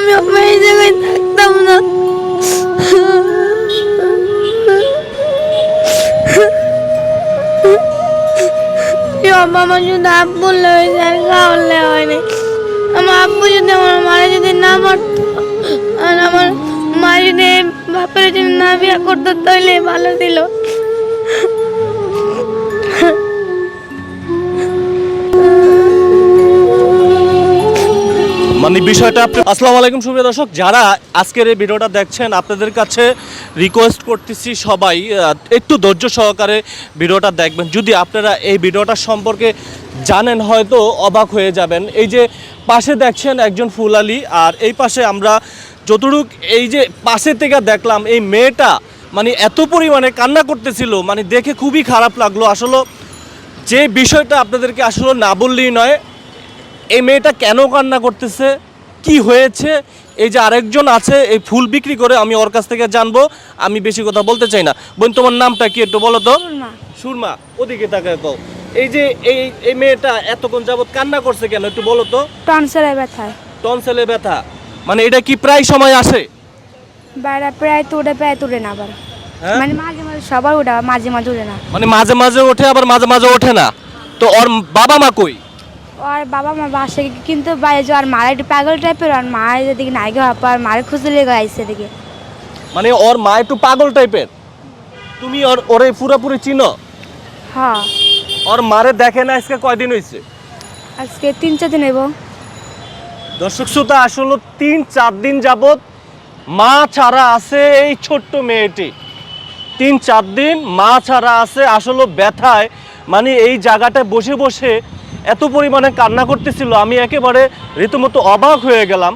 আমি আমার এই জায়গায় থাকতাম না। আমার শুধু আব্বু হয়েছে আর খাওয়ালে হয়নি আমার আব্বু যদি আমার মারা যদি না মারতো, আর আমার মা যদি বাপের যদি না বিয়ে করতো, তাহলে ভালো ছিল। মানে বিষয়টা আসসালামু আলাইকুম, সুপ্রিয় দর্শক, যারা আজকের এই ভিডিওটা দেখছেন, আপনাদের কাছে রিকোয়েস্ট করতেছি সবাই একটু ধৈর্য সহকারে ভিডিওটা দেখবেন। যদি আপনারা এই ভিডিওটা সম্পর্কে জানেন, হয়তো অবাক হয়ে যাবেন। এই যে পাশে দেখছেন একজন ফুল ফুলালি, আর এই পাশে আমরা যতটুক এই যে পাশে থেকে দেখলাম, এই মেয়েটা মানে এত পরিমাণে কান্না করতেছিল মানে দেখে খুবই খারাপ লাগল। আসলে যে বিষয়টা আপনাদেরকে আসলে না বললেই নয় এই মেয়েটা কেন কান্না করতেছে? কি হয়েছে? এই যে আরেকজন আছে এই ফুল বিক্রি করে আমি ওর কাছ থেকে জানব। আমি বেশি কথা বলতে চাই না। বোন তোমার নামটা কি একটু বলো তো? সুরমা। ওদিকে তাকে কও এই যে এই এই মেয়েটা এতক্ষণ যাবত কান্না করছে কেন একটু বলো তো? টনসেলের ব্যথা। টনসেলে ব্যথা। মানে এটা কি প্রায় সময় আসে? বাইরে প্রায় তুড়ে প্রায় তুড়ে না আবার। হ্যাঁ? মানে মাঝে মাঝে সবার উঠে মাঝে মাঝে উঠে না। মানে মাঝে মাঝে ওঠে আবার মাঝে মাঝে ওঠে না। তো ওর বাবা মা কই? আর বাবা মা বাসে কিন্তু বাইরে যাওয়ার মারা একটু পাগল টাইপের আর মা যেদিকে নাইগে হাপা আর মারে খুঁজে লেগে আইসে দিকে মানে ওর মা একটু পাগল টাইপের তুমি ওর ওরে পুরোপুরি চিনো? হ্যাঁ। ওর মারে দেখে না আজকে কয়দিন হয়েছে আজকে তিন চার দিন এবো দর্শক শ্রোতা আসলে তিন চার দিন যাবত মা ছাড়া আছে এই ছোট্ট মেয়েটি। তিন চার দিন মা ছাড়া আছে আসলে ব্যথায়। মানে এই জায়গাটায় বসে বসে এত পরিমাণে কান্না করতেছিল, আমি একেবারে রীতিমতো অবাক হয়ে গেলাম।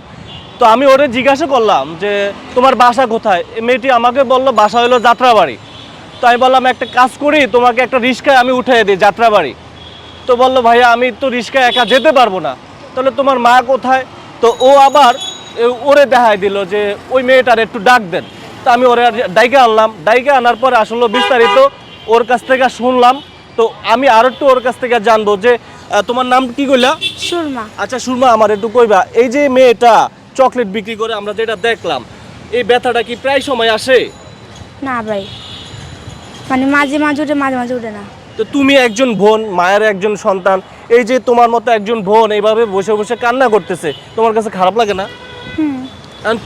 তো আমি ওরে জিজ্ঞাসা করলাম যে, তোমার বাসা কোথায়? মেয়েটি আমাকে বলল, বাসা হলো যাত্রাবাড়ি। তো আমি বললাম, একটা কাজ করি, তোমাকে একটা রিক্সায় আমি উঠিয়ে দিই যাত্রাবাড়ি। তো বলল, ভাইয়া, আমি তো রিক্সায় একা যেতে পারব না। তাহলে তোমার মা কোথায়? তো ও আবার ওরে দেখায় দিল যে, ওই মেয়েটার একটু ডাক দেন। তো আমি ওরে ডাইকে আনলাম। ডাইকে আনার পর আসলে বিস্তারিত ওর কাছ থেকে শুনলাম। তো আমি আর একটু ওর কাছ থেকে জানব যে তোমার নাম কি কইলা? সুরমা। আচ্ছা সুরমা আমার একটু কইবা এই যে মেয়েটা চকলেট বিক্রি করে আমরা যেটা দেখলাম এই ব্যথাটা কি প্রায় সময় আসে? না ভাই। মানে মাঝে মাঝে উঠে মাঝে মাঝে উঠে না। তো তুমি একজন বোন মায়ের একজন সন্তান এই যে তোমার মতো একজন বোন এইভাবে বসে বসে কান্না করতেছে তোমার কাছে খারাপ লাগে না? হুম।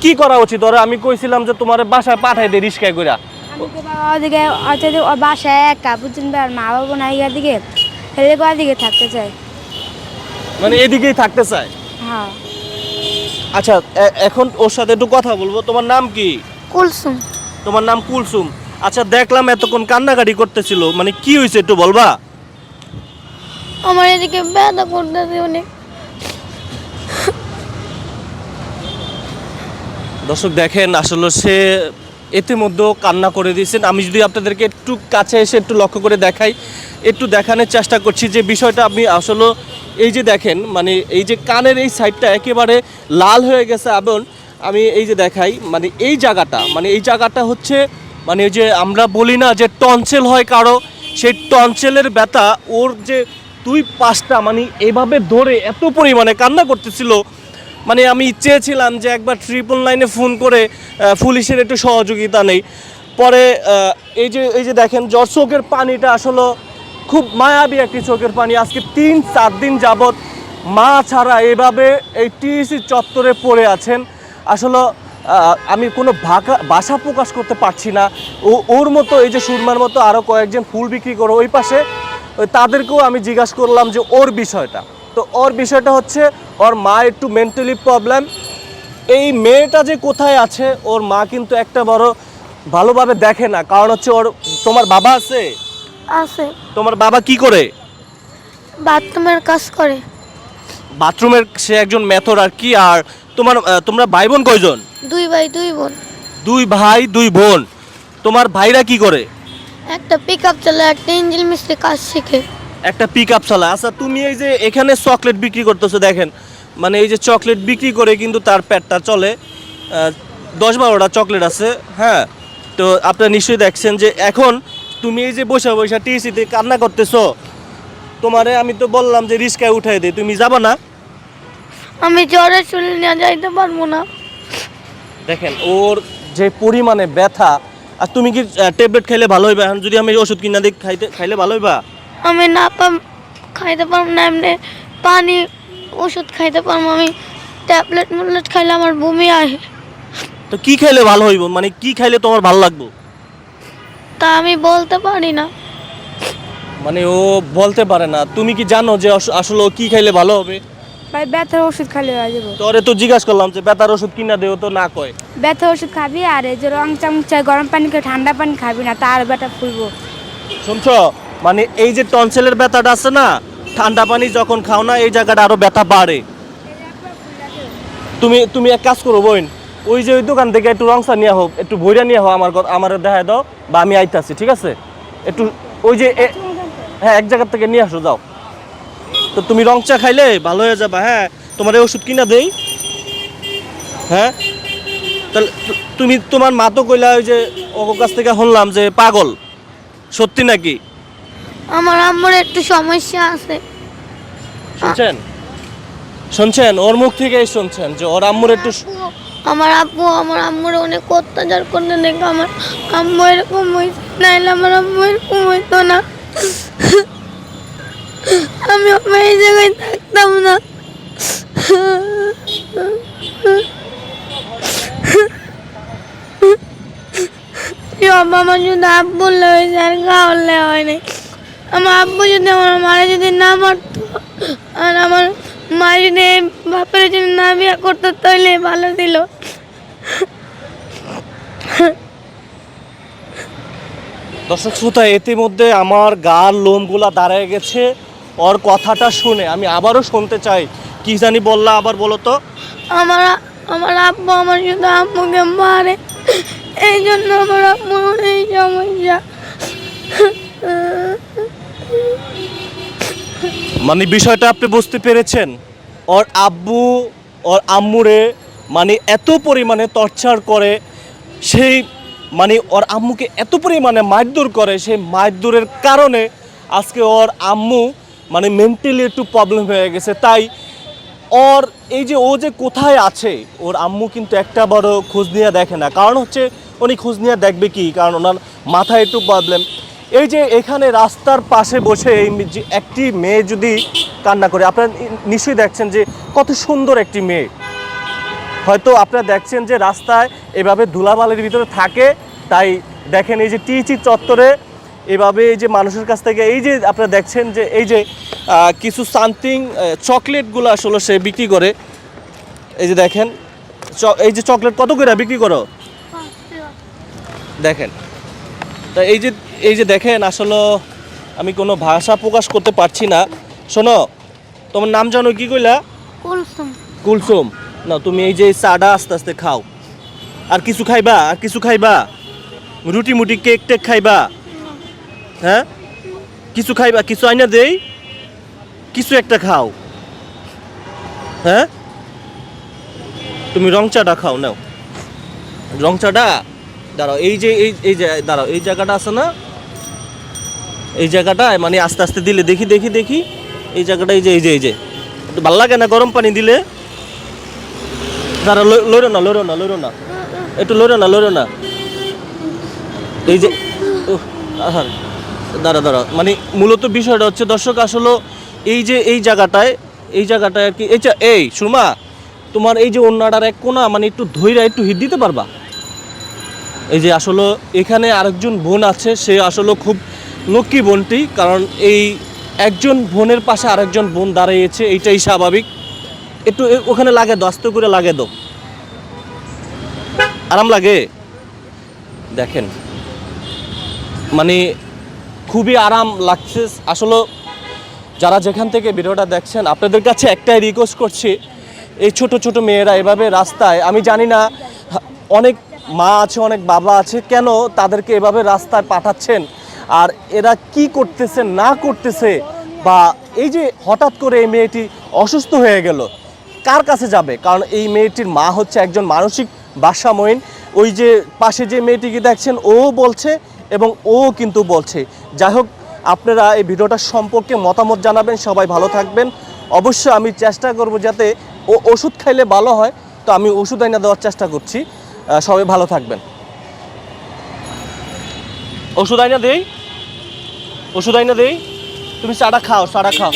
কি করা উচিত? ওরা আমি কইছিলাম যে তোমার বাসায় পাঠাই দে রিস্কায় কইরা। আমি তো বাবা ওদিকে বাসায় একা বুঝছেন মা বাবা নাই দিকে হেলে দিকে থাকতে চাই মানে এদিকেই থাকতে চায়? হ্যাঁ। আচ্ছা এখন ওর সাথে একটু কথা বলব। তোমার নাম কি? কুলসুম। তোমার নাম কুলসুম। আচ্ছা দেখলাম এতক্ষণ কান্নাকাটি করতেছিল। মানে কি হয়েছে একটু বলবা? আমার এদিকে ব্যথা করতেছে অনেক। দর্শক দেখেন আসলে সে ইতিমধ্যেও কান্না করে দিয়েছেন। আমি যদি আপনাদেরকে একটু কাছে এসে একটু লক্ষ্য করে দেখাই, একটু দেখানোর চেষ্টা করছি যে বিষয়টা আপনি আসলে এই যে দেখেন মানে এই যে কানের এই সাইডটা একেবারে লাল হয়ে গেছে এবং আমি এই যে দেখাই মানে এই জায়গাটা মানে এই জায়গাটা হচ্ছে মানে যে আমরা বলি না যে টনসেল হয় কারও, সেই টনসেলের ব্যথা ওর যে দুই পাঁচটা মানে এভাবে ধরে এত পরিমাণে কান্না করতেছিল মানে আমি চেয়েছিলাম যে একবার ট্রিপল লাইনে ফোন করে পুলিশের একটু সহযোগিতা নেই। পরে এই যে এই যে দেখেন, জ্বর চোখের পানিটা আসলে খুব মায়াবী একটি চোখের পানি। আজকে তিন, চার দিন যাবৎ মা ছাড়া এভাবে এই টিএসি চত্বরে পড়ে আছেন। আসলে আমি কোনো ভাকা ভাষা প্রকাশ করতে পারছি না। ও, ওর মতো এই যে সুরমার মতো আরও কয়েকজন ফুল বিক্রি করে ওই পাশে তাদেরকেও আমি জিজ্ঞাসা করলাম যে ওর বিষয়টা। তো ওর বিষয়টা হচ্ছে ওর মা একটু মেন্টালি প্রবলেম এই মেয়েটা যে কোথায় আছে ওর মা কিন্তু একটা বড় ভালোভাবে দেখে না। কারণ হচ্ছে ওর তোমার বাবা আছে? আছে। তোমার বাবা কি করে? বাথরুমের কাজ করে। বাথরুমের সে একজন মেথর আর কি আর তোমার তোমরা ভাই বোন কয়জন? দুই ভাই দুই বোন। দুই ভাই দুই বোন। তোমার ভাইরা কি করে? একটা পিক আপ চালায় একটা ইঞ্জিন মিস্ত্রি কাজ শিখে। একটা পিক আপ চালা আচ্ছা তুমি এই যে এখানে চকলেট বিক্রি করতেছো দেখেন। মানে এই যে চকলেট বিক্রি করে কিন্তু তার পেটটা চলে। দশ বারোটা চকলেট আছে হ্যাঁ? তো আপনারা নিশ্চয়ই দেখছেন যে এখন তুমি এই যে বসে বসে টিসিতে কান্না করতেছো তোমারে আমি তো বললাম যে রিস্কায় উঠাই দে তুমি যাবা না? আমি জ্বরে চলে নিয়ে যাইতে পারব না। দেখেন ওর যে পরিমাণে ব্যথা আর তুমি কি ট্যাবলেট খাইলে ভালো হইবা? এখন যদি আমি ওষুধ কিনা দিই খাইতে খাইলে ভালো হইবা? আমি না পাম খাইতে পারব না এমনি পানি ওষুধ খাইতে পারব আমি ট্যাবলেট মুবলেট খাইলে আমার বমি আসে তো কি খাইলে ভালো হইব? মানে কি খাইলে তোমার ভালো লাগবে? তা আমি বলতে পারি না। মানে ও বলতে পারে না। তুমি কি জানো যে আস- আসলে ও কি খাইলে ভালো হবে? ভাই ব্যথার ওষুধ খাইলে হয়ে যাব। তোরে তো জিজ্ঞাসা করলাম যে ব্যথার ওষুধ কিনা দেও তো না কয়। ব্যথার ওষুধ খাবি আর এই যে রং চামচ গরম পানি খেয়ে ঠান্ডা পানি খাবি না তার ব্যথা ফুলবো। শুনছো? মানে এই যে টনসেলের ব্যথাটা আছে না, ঠান্ডা পানি যখন খাও না, এই জায়গাটা আরও ব্যথা বাড়ে। তুমি তুমি এক কাজ করো বোন, ওই যে ওই দোকান থেকে একটু রংসা নিয়ে হোক একটু ভৈরা নিয়ে হোক আমার আমার দেখা দাও বা আমি আইতাছি, ঠিক আছে? একটু ওই যে হ্যাঁ এক জায়গা থেকে নিয়ে আসো, যাও। তো তুমি রং চা খাইলে ভালো হয়ে যাবা হ্যাঁ? তোমার এই ওষুধ কিনা দেই। হ্যাঁ? তাহলে তুমি তোমার মা তো কইলা ওই যে ওর কাছ থেকে শুনলাম যে পাগল, সত্যি নাকি? আমার আম্মুর একটু সমস্যা আছে। শুনছেন? শুনছেন? ওর মুখ থেকেই শুনছেন যে ওর আম্মুর একটু আমার আব্বু আমার আম্মুর অনেক অত্যাচার করতে দেখে আমার আম্মু এরকম হয়েছে নাইলে আমার আম্মু এরকম হইতো না। আমি আমার এই জায়গায় থাকতাম না। আমার যদি আব্বু হয়েছে আর গা খাওয়ালে হয়নি আমার আব্বু যদি আমার মারা যদি না মারতো আর আমার মা যদি বাপের যদি না বিয়ে করতো তাহলে ভালো ছিল। দর্শক শ্রোতা ইতিমধ্যে আমার গার লোমগুলা দাঁড়ায় গেছে। ওর কথাটা শুনে আমি আবারও শুনতে চাই। কি জানি বললা আবার বলো তো। আমার আমার আব্বু আমার শুধু আম্মুকে মারে। এই জন্য আমার আম্মুর এই সমস্যা। মানে বিষয়টা আপনি বুঝতে পেরেছেন? ওর আব্বু, ওর আম্মুরে মানে এত পরিমাণে টর্চার করে সেই মানে ওর আম্মুকে এত পরিমাণে মারধর করে সেই মারধরের কারণে আজকে ওর আম্মু মানে মেন্টালি একটু প্রবলেম হয়ে গেছে। তাই ওর এই যে ও যে কোথায় আছে, ওর আম্মু কিন্তু একটা বড় খোঁজ নিয়ে দেখে না। কারণ হচ্ছে উনি খোঁজ নিয়ে দেখবে কি? কারণ ওনার মাথায় একটু প্রবলেম এই যে এখানে রাস্তার পাশে বসে এই যে একটি মেয়ে যদি কান্না করে আপনারা নিশ্চয়ই দেখছেন যে কত সুন্দর একটি মেয়ে। হয়তো আপনারা দেখছেন যে রাস্তায় এভাবে ধুলাবালির ভিতরে থাকে তাই দেখেন এই যে টিচি চত্বরে এভাবে এই যে মানুষের কাছ থেকে এই যে আপনারা দেখছেন যে এই যে কিছু সামথিং চকলেটগুলো আসলে সে বিক্রি করে। এই যে দেখেন এই যে চকলেট কত করে বিক্রি করো? দেখেন। তা এই যে এই যে দেখেন আসলে আমি কোনো ভাষা প্রকাশ করতে পারছি না। শোনো তোমার নাম জানো কি কইলা? কুলসুম। কুলসুম। না তুমি এই যে চাটা আস্তে আস্তে খাও। আর কিছু খাইবা? আর কিছু খাইবা? রুটি মুটি কেক টেক খাইবা? হ্যাঁ? কিছু খাইবা? কিছু আইনা দেই? কিছু একটা খাও। হ্যাঁ? তুমি রং চাটা খাও নাও। রং চাটা? দাঁড়াও এই যে এই এই যে দাঁড়াও এই জায়গাটা আছে না? এই জায়গাটায় মানে আস্তে আস্তে দিলে, দেখি দেখি দেখি। এই জায়গাটা, এই যে এই যে এই যে। একটু ভালো লাগে না গরম পানি দিলে? দাঁড়া লড়ো না লড়ো না লড়ো না। একটু লড়ো না লড়ো না। এই যে দাঁড়া দাঁড়া। মানে মূলত বিষয়টা হচ্ছে, দর্শক, আসলে এই যে, এই জায়গাটায় এই জায়গাটায় আর কি, এই এই, সুরমা, তোমার এই যে অন্যটার এক কোনা মানে একটু ধৈর্য, একটু হিট দিতে পারবা? এই যে, আসলে এখানে আরেকজন বোন আছে, সে আসলে খুব লক্ষ্মী বোনটি, কারণ এই একজন বোনের পাশে আরেকজন বোন দাঁড়িয়েছে, এইটাই স্বাভাবিক। একটু ওখানে লাগে আস্তে করে লাগে দো আরাম লাগে। দেখেন। মানে খুবই আরাম লাগছে। আসলে যারা যেখান থেকে ভিডিওটা দেখছেন, আপনাদের কাছে একটাই রিকোয়েস্ট করছি, এই ছোট ছোট মেয়েরা এভাবে রাস্তায়, আমি জানি না অনেক মা আছে, অনেক বাবা আছে, কেন তাদেরকে এভাবে রাস্তায় পাঠাচ্ছেন? আর এরা কি করতেছে, না করতেছে, বা এই যে হঠাৎ করে এই মেয়েটি অসুস্থ হয়ে গেল, কার কাছে যাবে? কারণ এই মেয়েটির মা হচ্ছে একজন মানসিক বাসাময়ীন ওই যে পাশে যে মেয়েটিকে দেখছেন, ও বলছে এবং ও কিন্তু বলছে। যাই হোক, আপনারা এই ভিডিওটা সম্পর্কে মতামত জানাবেন, সবাই ভালো থাকবেন। অবশ্য আমি চেষ্টা করব যাতে ও ওষুধ খাইলে ভালো হয়, তো আমি ওষুধ আইনা দেওয়ার চেষ্টা করছি। সবাই ভালো থাকবেন। ওষুধ আইনা দেই। ওষুধ আইনা দেই। তুমি চাটা খাও চাটা খাও।